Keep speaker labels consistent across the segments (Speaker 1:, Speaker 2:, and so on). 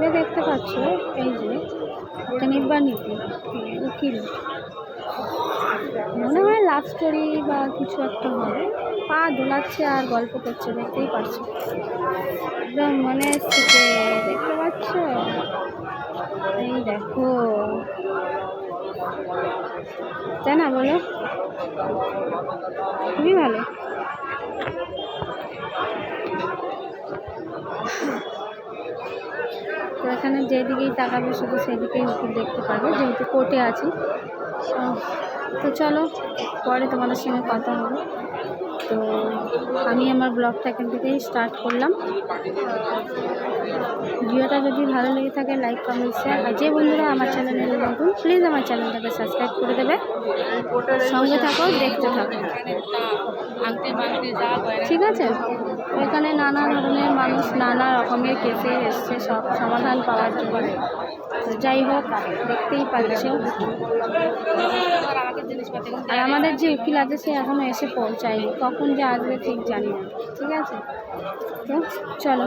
Speaker 1: সামনে দেখতে পাচ্ছ, এই যে একটা নির্বাণীতি, উকিল। মনে হয় লাভ স্টোরি বা কিছু একটা হবে। পা দোলাচ্ছে আর গল্প করছে, দেখতেই পাচ্ছ একদম মনে যে, দেখতে পাচ্ছ? এই দেখো। তাই না বলো? খুবই ভালো। তো এখানে যেদিকেই তাকাবে শুধু সেদিকেই উকিল দেখতে পাবে, যেহেতু কোর্টে আছি। তো চলো, পরে তোমাদের সঙ্গে কথা হবে। তো আমি আমার ব্লগটা এখান থেকেই স্টার্ট করলাম। ভিডিওটা যদি ভালো লেগে থাকে লাইক কমেন্ট শেয়ার আর যে বন্ধুরা আমার চ্যানেলে নতুন প্লিজ আমার চ্যানেলটাকে সাবস্ক্রাইব করে দেবে। সঙ্গে থাকো, দেখতে থাকো। ঠিক আছে? এখানে নানা ধরনের মানুষ, নানা রকমের কেসে এসছে, সব সমাধান পাওয়ার জন্য। যাই হোক, দেখতেই পাচ্ছ। আর আমাদের যে উকিল আছে, সে এখনও এসে পৌঁছায়নি। কখন যে আসবে ঠিক জানি না। ঠিক আছে? তো চলো।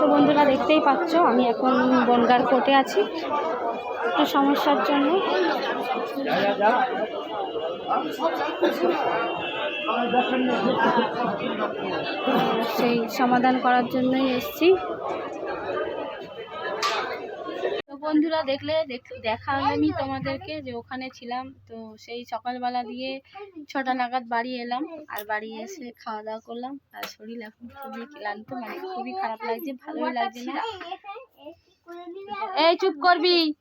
Speaker 1: তো বন্ধুরা দেখতেই পাচ্ছ, আমি এখন বনগার কোর্টে আছি। একটু সমস্যার জন্য। সেই সমাধান করার জন্যই এসেছি। বন্ধুরা দেখলে দেখ- আমি তোমাদেরকে যে ওখানে ছিলাম। তো সেই সকালবেলা দিয়ে ছটা নাগাদ বাড়ি এলাম আর বাড়ি এসে খাওয়া দাওয়া করলাম। আর শরীর এখন খুবই ক্লান্ত মানে খুবই খারাপ লাগছে, ভালোই লাগছে না। এই চুপ করবি।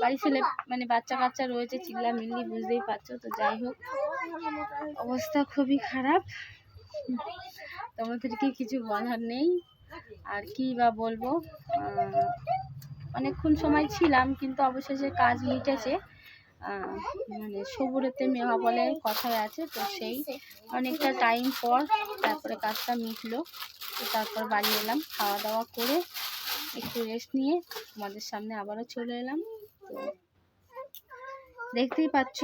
Speaker 1: বাড়ি ছেলে মানে বাচ্চা কাচ্চা রয়েছে চিল্লা মিল্লি বুঝতেই পারছ, তো যাই হোক। অবস্থা খুবই খারাপ। তোমাদেরকে কিছু বলার নেই। আর কি বা বলব? অনেকক্ষণ সময় ছিলাম, কিন্তু অবশেষে কাজ মিটেছে। মানে সবুরেতে মেওয়া বলে কথায় আছে, তো সেই অনেকটা টাইম পর তারপরে কাজটা মিটলো। তো তারপর বাড়ি এলাম খাওয়া দাওয়া করে একটু রেস্ট নিয়ে তোমাদের সামনে আবারও চলে এলাম। তো দেখতেই পাচ্ছ,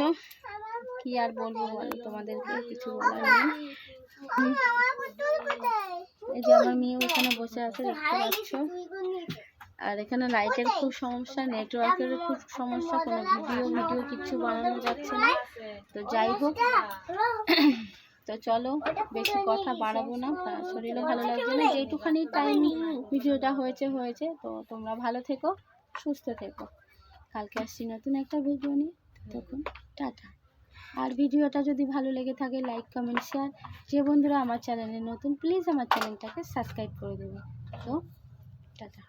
Speaker 1: কি আর বলব বলো, তোমাদেরকে কিছু বলার নেই। যে আমার মেয়ে ওখানে বসে আছে, দেখতে পাচ্ছ? আর এখানে লাইটের খুব সমস্যা নেটওয়ার্কের খুব সমস্যা, কোনো ভিডিও ভিডিও কিছু বানানো যাচ্ছে না। তো যাই হোক, তো চলো, বেশি কথা বাড়াবো না শরীরও ভালো লাগছে না। যেটুখানি টাইম ভিডিওটা হয়েছে হয়েছে। তো তোমরা ভালো থেকো, সুস্থ থেকো। কালকে আসছি নতুন একটা ভিডিও নিয়ে। তখন টাটা। আর ভিডিওটা যদি ভালো লেগে থাকে লাইক কমেন্ট শেয়ার যে বন্ধুরা আমার চ্যানেলে নতুন প্লিজ আমার চ্যানেলটাকে সাবস্ক্রাইব করে দেবে। তো, টাটা।